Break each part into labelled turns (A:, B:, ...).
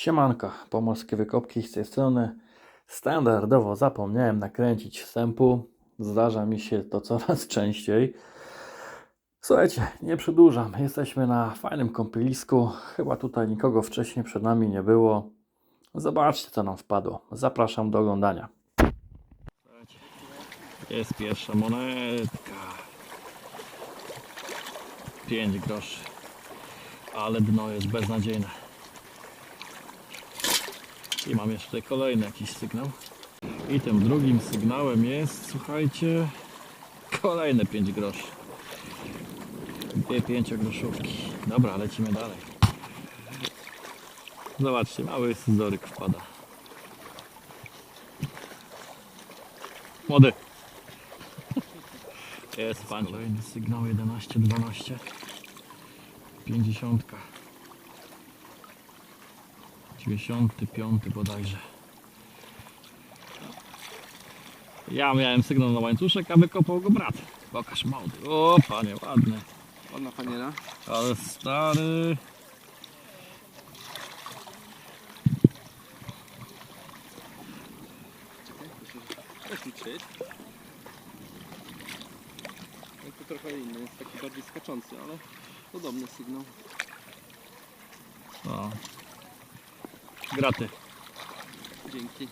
A: Siemanko, pomorskie wykopki z tej strony. Standardowo zapomniałem nakręcić wstępu. Zdarza mi się to coraz częściej. Słuchajcie, nie przedłużam. Jesteśmy na fajnym kąpielisku. Chyba tutaj nikogo wcześniej przed nami nie było. Zobaczcie, co nam wpadło. Zapraszam do oglądania. Jest pierwsza monetka. 5 groszy. Ale dno jest beznadziejne. I mam jeszcze kolejny jakiś sygnał. I tym drugim sygnałem jest, słuchajcie, kolejne 5 groszy. Dwie pięciogroszówki. Dobra, lecimy dalej. Zobaczcie, mały scyzoryk wpada. Młody. Jest pan. Kolejny sygnał 11, 12. 50. 95 bodajże. Ja miałem sygnał na łańcuszek, a wykopał go brat. Pokaż młody. O, panie, ładny.
B: Ładna faniela.
A: Ale stary.
B: Liczyć. No to trochę inny, jest taki bardziej skaczący, ale podobny sygnał.
A: O. Graty.
B: Dzięki.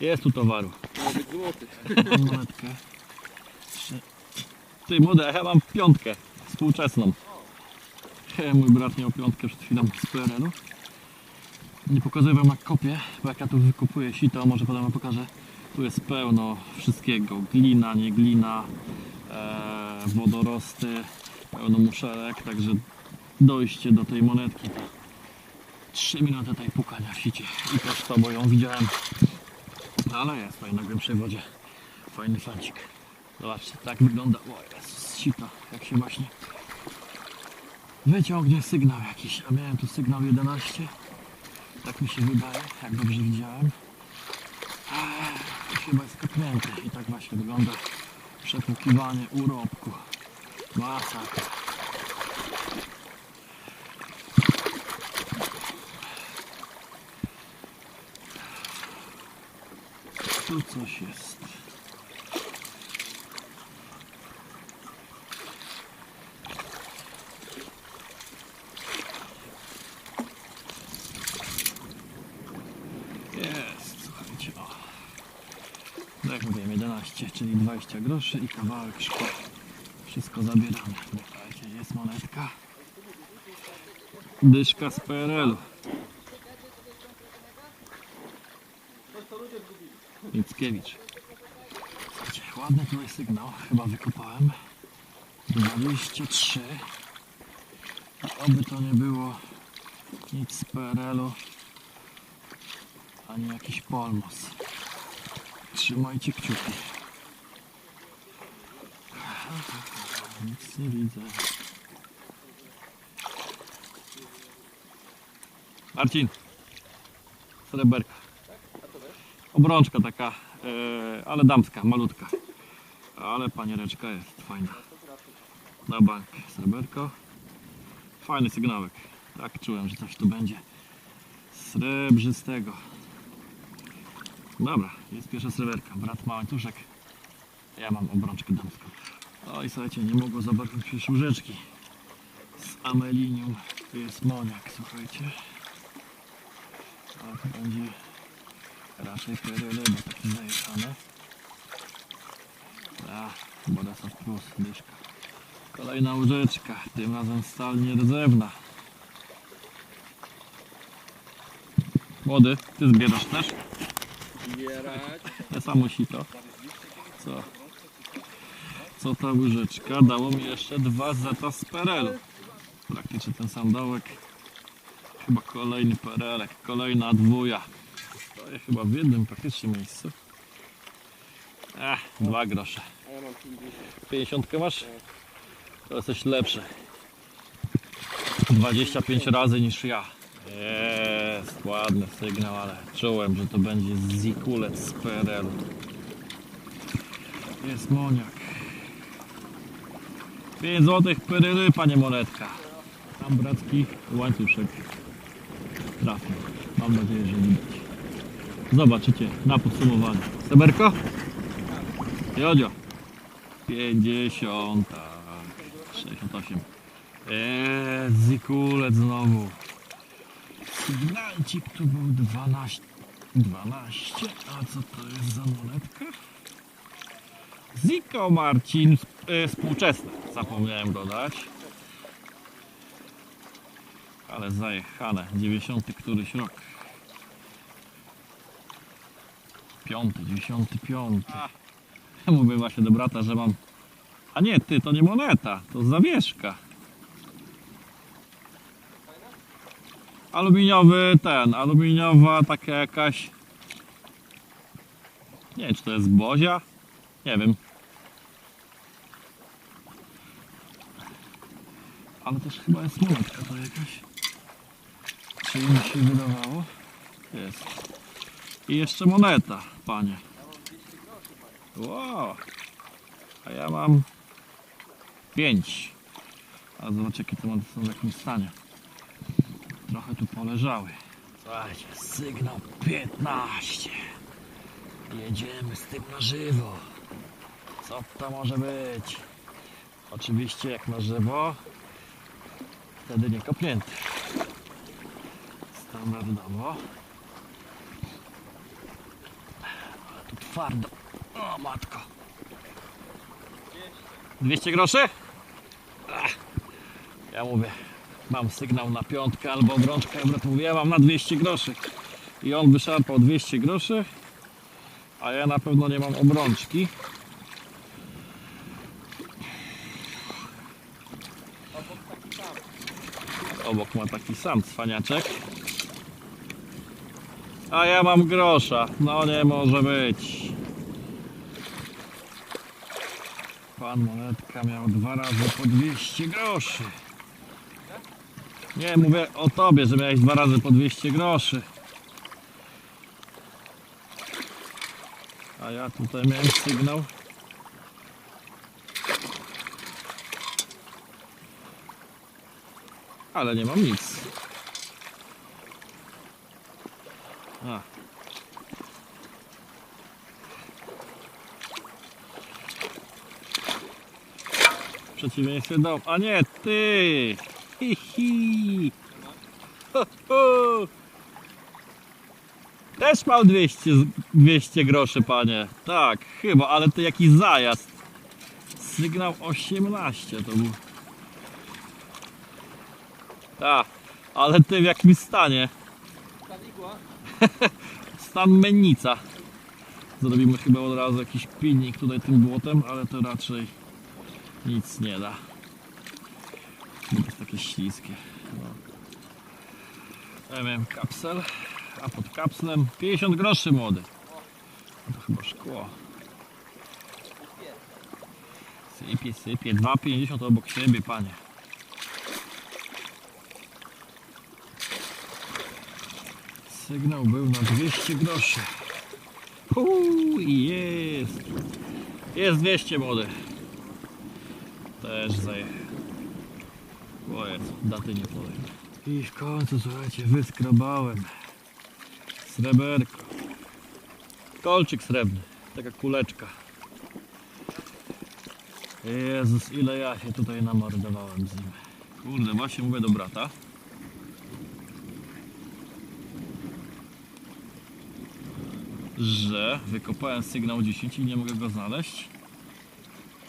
A: Jest tu towaru.
B: Złoty.
A: Trzy. Ty młody, ja mam piątkę współczesną. He, Mój brat miał piątkę przed chwilą z PRL-u. Nie pokazuję wam jak kopię, bo jak ja tu wykopuję sito, może potem wam pokażę. Tu jest pełno wszystkiego. Glina, nie glina, e, wodorosty, pełno muszelek, także dojście do tej monetki to 3 minuty tutaj pukania w sicie. I też to, bo ją widziałem. Ale jest fajna na głębszej wodzie. Fajny fancik. Zobaczcie, tak wygląda. O Jezus, sito, jak się właśnie wyciągnie sygnał jakiś. A miałem tu sygnał 11. Tak mi się wydaje, jak dobrze widziałem. Eee, chyba jest kopnięty. I tak właśnie wygląda przepukiwanie urobku. Masakra. Tu coś jest. Jest, słuchajcie, o. Jak mówiłem, 11, czyli 20 groszy i kawałek szkła. Wszystko zabieramy. Słuchajcie, jest monetka. Dyszka z PRL-u. Mickiewicz. Ładny tutaj sygnał, chyba wykopałem. 23. I oby to nie było nic z PRL-u, ani jakiś polmos. Trzymajcie kciuki. Nic nie widzę. Marcin, sreberka. Obrączka taka, e, ale damska, malutka. Ale paniereczka jest fajna. Na bank sreberko. Fajny sygnałek. Tak czułem, że coś tu będzie srebrzystego. Dobra, jest pierwsza sreberka. Brat ma łańcuszek. Ja mam obrączkę damską. Oj, słuchajcie, nie mogło zabraknąć przecież łyżeczki z amelinium. Tu jest moniak, słuchajcie. Tak, będzie raczej PRL, bo taki zajechany. A, Bolesław Plus, dyszka. Kolejna łyżeczka, tym razem stal nierdzewna. Młody, ty zbierasz też?
B: Zbierać.
A: Ja samo sito. Co? Co ta łyżeczka? Dało mi jeszcze dwa zeta z PRL-u. Praktycznie ten sam dołek. Chyba kolejny PRL-ek, kolejna dwuja. Stoję chyba w jednym praktycznie miejscu. Ech, dwa grosze.
B: A ja mam 50.
A: 50 masz? To jesteś lepszy. 25 razy niż ja. Jest ładny sygnał, ale czułem, że to będzie zikulec z PRL. Jest moniak. 5 złotych pyryly, panie monetka. Tam bracki łańcuszek trafił. Mam nadzieję, że widać. Zobaczycie na podsumowanie. Seberko? Jodzio. 50. 68. Eee, zikulec znowu. Sygnalcik tu był 12. 12. A co to jest za monetka? Ziko Marcin e, współczesne. Zapomniałem dodać. Ale zajechane. 90 któryś rok. Piąty, dziesiąty, piąty. Mówię właśnie do brata, że mam... A nie, ty, to nie moneta, to zawieszka. Aluminiowy ten, aluminiowa taka jakaś... Nie wiem, czy to jest bozia? Nie wiem. Ale też chyba jest monetka to jakaś. Czy mi się wydawało? Jest. I jeszcze moneta, panie. Wow. A ja mam 5. A zobacz jakie te monety są w jakim stanie. Trochę tu poleżały. Słuchajcie, sygnał 15. Jedziemy z tym na żywo. Co to może być? Oczywiście jak na żywo, wtedy nie kopnięty. Standardowo. Ale tu twardo. O matko. 200 groszy? Ach, ja mówię, mam sygnał na piątkę albo obrączkę, ja brat mówię, mam na 200 groszy. I on wyszarpał 200 groszy, a ja na pewno nie mam obrączki. Obok ma taki sam cwaniaczek. A ja mam grosza. No nie może być. Monetka miał dwa razy po 200 groszy. Nie, mówię o tobie, że miałeś dwa razy po 200 groszy. A ja tutaj miałem sygnał. Ale nie mam nic. A. przeciwieństwie do... A nie, ty! Hi, hi. Też mam 200, z- 200 groszy, panie. Tak, chyba, ale to jakiś zajazd. Sygnał 18 to był. Tak, ale ty w jakim stanie? Stan mennica. Zrobimy chyba od razu jakiś pilnik tutaj tym błotem, ale to raczej nic nie da. Jest takie śliskie. No. Miałem kapsel, a pod kapslem 50 groszy młody. To chyba szkło. Sypie, sypie. 2,50 obok siebie, panie. Sygnał był na 200 groszy. Uuu, jest. Jest 200 młody. Też zajechał. O jest, daty nie powiem. I w końcu, słuchajcie, wyskrobałem. Sreberko. Kolczyk srebrny. Taka kuleczka. Jezus, ile ja się tutaj namordowałem z nim. Kurde, właśnie mówię do brata. że wykopałem sygnał 10 i nie mogę go znaleźć,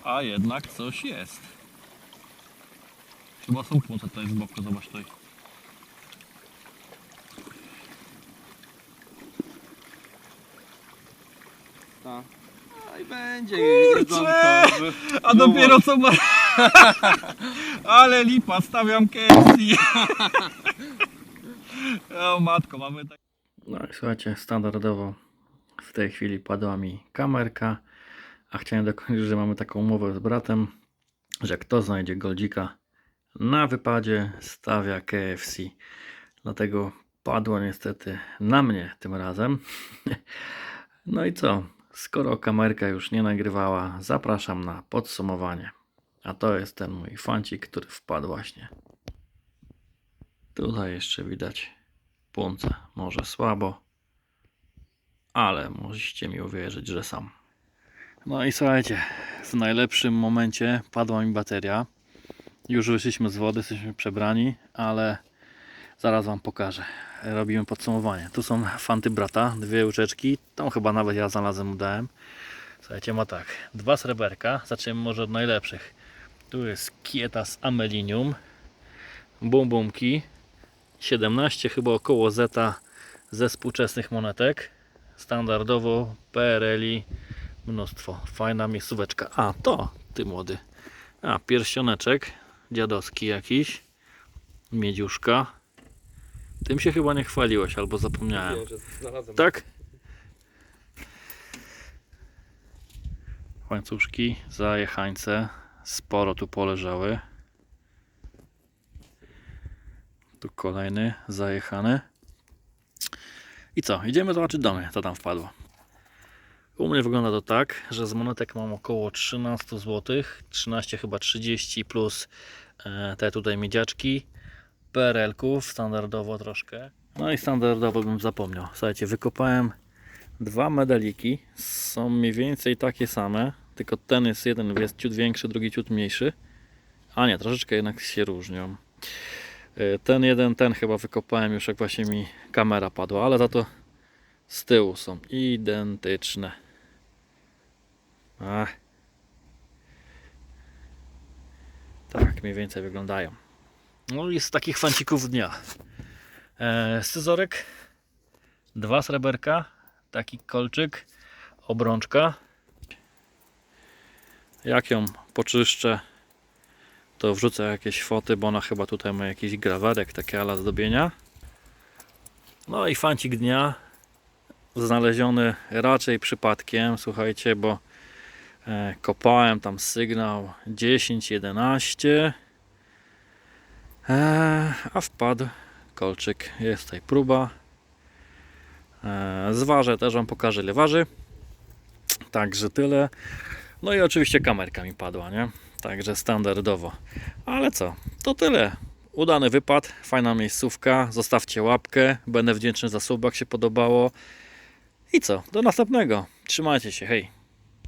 A: a jednak coś jest. Chyba są płote tutaj z boku, zobacz tutaj.
B: Tak. A i będzie
A: Kurczę!
B: jedzonko.
A: A
B: No
A: dopiero co ma... Ale lipa, stawiam KFC. o matko, mamy tak...
C: No i słuchajcie, standardowo w tej chwili padła mi kamerka, a chciałem dokończyć, że mamy taką umowę z bratem, że kto znajdzie goldzika na wypadzie stawia KFC. Dlatego padło niestety na mnie tym razem. No i co? Skoro kamerka już nie nagrywała, zapraszam na podsumowanie. A to jest ten mój fancik, który wpadł właśnie.
A: Tutaj jeszcze widać punce. Może słabo, ale musicie mi uwierzyć, że sam. No i słuchajcie, w najlepszym momencie padła mi bateria. Już wyszliśmy z wody, jesteśmy przebrani, ale zaraz Wam pokażę. Robimy podsumowanie. Tu są fanty brata, dwie łyżeczki. Tam chyba nawet ja znalazłem, dałem. Słuchajcie, ma tak, dwa sreberka. Zaczniemy może od najlepszych. Tu jest kieta z amelinium. Bumbumki. 17 chyba około zeta ze współczesnych monetek. Standardowo PRL-i mnóstwo. Fajna miejscóweczka. A, to, ty młody. A, pierścioneczek dziadowski jakiś. Miedziuszka. Tym się chyba nie chwaliłeś, albo zapomniałem.
B: Wiem.
A: Tak? Łańcuszki, zajechańce. Sporo tu poleżały. Tu kolejny zajechany. I co? Idziemy zobaczyć domy, co tam wpadło. U mnie wygląda to tak, że z monetek mam około 13 zł, 13 chyba 30 plus e, te tutaj miedziaczki, PRL-ków standardowo troszkę. No i standardowo bym zapomniał. Słuchajcie, wykopałem dwa medaliki. Są mniej więcej takie same, tylko ten jest jeden jest ciut większy, drugi ciut mniejszy. A nie, troszeczkę jednak się różnią. E, Ten jeden, ten chyba wykopałem już jak właśnie mi kamera padła, ale za to z tyłu są identyczne. Ach. Tak mniej więcej wyglądają. No i z takich fancików dnia. E, scyzorek, dwa sreberka, taki kolczyk, obrączka. Jak ją poczyszczę, to wrzucę jakieś foty, bo ona chyba tutaj ma jakiś grawerek, takie ala zdobienia. No i fancik dnia, znaleziony raczej przypadkiem, słuchajcie, bo kopałem tam sygnał 10-11, e, a wpadł kolczyk. Jest tutaj próba. E, zważę też Wam pokażę ile waży. Także tyle. No i oczywiście kamerka mi padła, nie? Także standardowo. Ale co? To tyle. Udany wypad, fajna miejscówka. Zostawcie łapkę. Będę wdzięczny za sub, jak się podobało. I co? Do następnego. Trzymajcie się, hej.